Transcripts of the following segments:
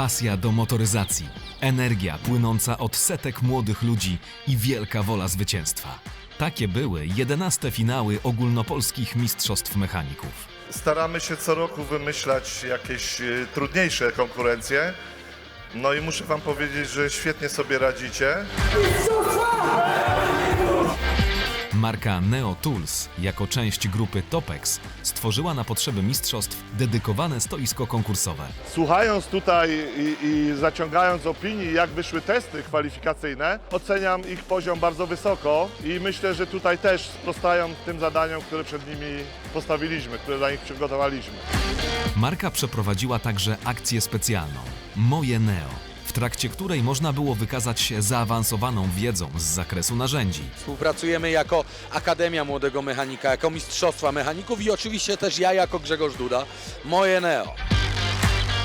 pasja do motoryzacji, energia płynąca od setek młodych ludzi i wielka wola zwycięstwa. Takie były 11 finały ogólnopolskich mistrzostw mechaników. Staramy się co roku wymyślać jakieś y, trudniejsze konkurencje. No i muszę Wam powiedzieć, że świetnie sobie radzicie. Marka Neo Tools, jako część grupy Topex, stworzyła na potrzeby mistrzostw dedykowane stoisko konkursowe. Słuchając tutaj i, i zaciągając opinii, jak wyszły testy kwalifikacyjne, oceniam ich poziom bardzo wysoko i myślę, że tutaj też sprostają tym zadaniom, które przed nimi postawiliśmy, które dla nich przygotowaliśmy. Marka przeprowadziła także akcję specjalną Moje Neo, w trakcie której można było wykazać się zaawansowaną wiedzą z zakresu narzędzi. Współpracujemy jako Akademia Młodego Mechanika, jako Mistrzostwa Mechaników i oczywiście też ja jako Grzegorz Duda, moje Neo.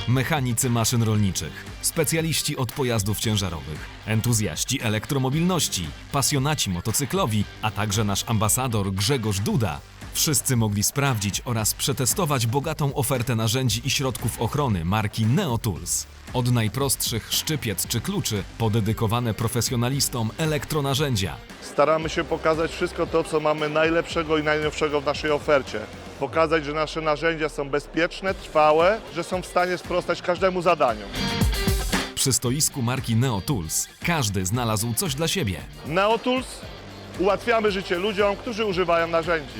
Mechanicy maszyn rolniczych, specjaliści od pojazdów ciężarowych, entuzjaści elektromobilności, pasjonaci motocyklowi, a także nasz ambasador Grzegorz Duda. Wszyscy mogli sprawdzić oraz przetestować bogatą ofertę narzędzi i środków ochrony marki NeoTools. Od najprostszych szczypiec czy kluczy po dedykowane profesjonalistom elektronarzędzia. Staramy się pokazać wszystko to, co mamy najlepszego i najnowszego w naszej ofercie. Pokazać, że nasze narzędzia są bezpieczne, trwałe, że są w stanie sprostać każdemu zadaniu. Przy stoisku marki NeoTools każdy znalazł coś dla siebie. Neotools ułatwiamy życie ludziom, którzy używają narzędzi.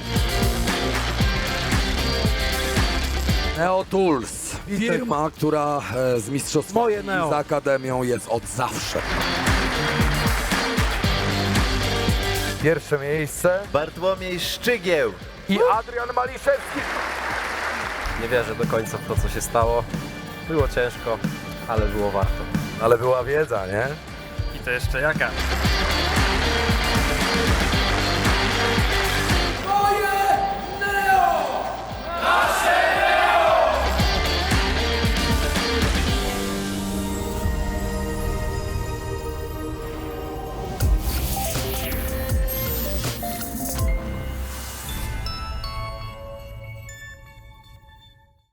Neo Tools. Firma, która e, z mistrzostwami Neo. i z akademią jest od zawsze. Pierwsze miejsce Bartłomiej Szczygieł. i Adrian Maliszewski. Nie wierzę do końca w to, co się stało. Było ciężko, ale było warto. Ale była wiedza, nie? I to jeszcze jaka?